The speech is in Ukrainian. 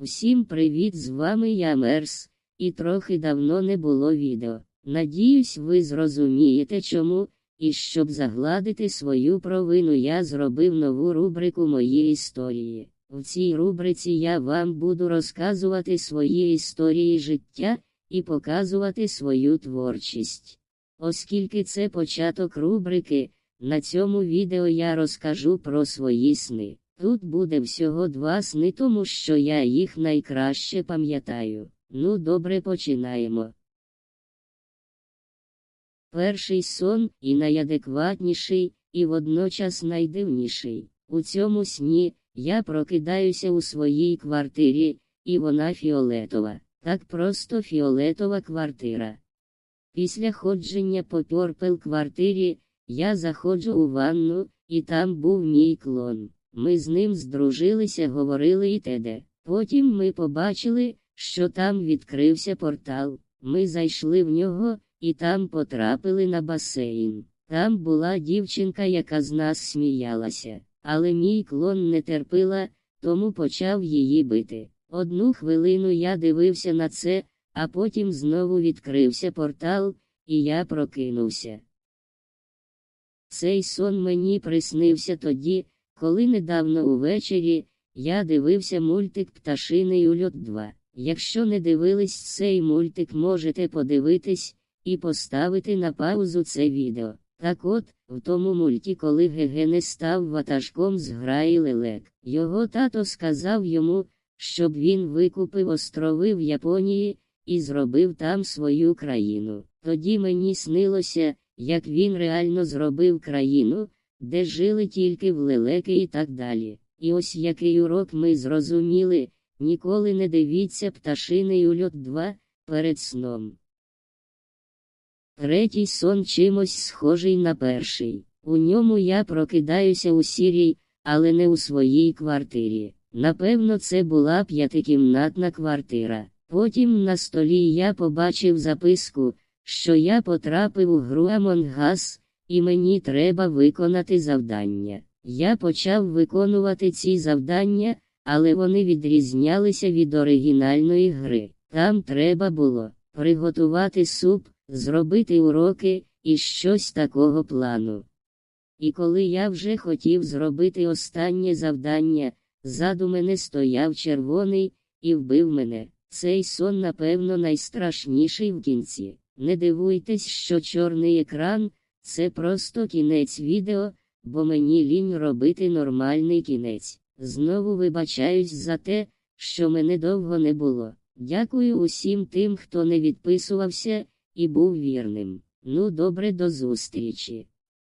Всім привіт, з вами я Мерс, і трохи давно не було відео. Надіюсь, ви зрозумієте чому, і щоб загладити свою провину, я зробив нову рубрику Мої історії. В цій рубриці я вам буду розказувати свої історії життя і показувати свою творчість. Оскільки це початок рубрики, на цьому відео я розкажу про свої сни. Тут буде всього два сни, тому що я їх найкраще пам'ятаю. Ну, добре починаємо. Перший сон і найадекватніший, і водночас найдивніший. У цьому сні я прокидаюся у своїй квартирі, і вона фіолетова, так просто фіолетова квартира. Після ходження по пьорпел квартирі я заходжу у ванну, і там був мій клон. Ми з ним здружилися, говорили і теде. Потім ми побачили, що там відкрився портал. Ми зайшли в нього і там потрапили на басейн. Там була дівчинка, яка з нас сміялася, але мій клон не терпила, тому почав її бити. Одну хвилину я дивився на це, а потім знову відкрився портал, і я прокинувся. Цей сон мені приснився тоді, коли недавно увечері я дивився мультик Пташиний ульот 2. Якщо не дивились цей мультик, можете подивитись і поставити на паузу це відео. Так от, в тому мульті, коли Гегене став ватажком з граї лелек, його тато сказав йому, щоб він викупив острови в Японії і зробив там свою країну. Тоді мені снилося, як він реально зробив країну, де жили тільки в лелеки і так далі. І ось який урок ми зрозуміли, ніколи не дивіться пташиний ульот 2 перед сном. Третій сон чимось схожий на перший. У ньому я прокидаюся у сірій, але не у своїй квартирі. Напевно, це була п'ятикімнатна квартира. Потім на столі я побачив записку, що я потрапив у гру Among і мені треба виконати завдання. Я почав виконувати ці завдання, але вони відрізнялися від оригінальної гри. Там треба було приготувати суп, зробити уроки і щось такого плану. І коли я вже хотів зробити останнє завдання, ззаду мене стояв червоний і вбив мене. Цей сон, напевно, найстрашніший в кінці. Не дивуйтесь, що чорний екран це просто кінець відео, бо мені лінь робити нормальний кінець. Знову вибачаюсь за те, що мене довго не було. Дякую усім тим, хто не відписувався і був вірним. Ну, добре, до зустрічі.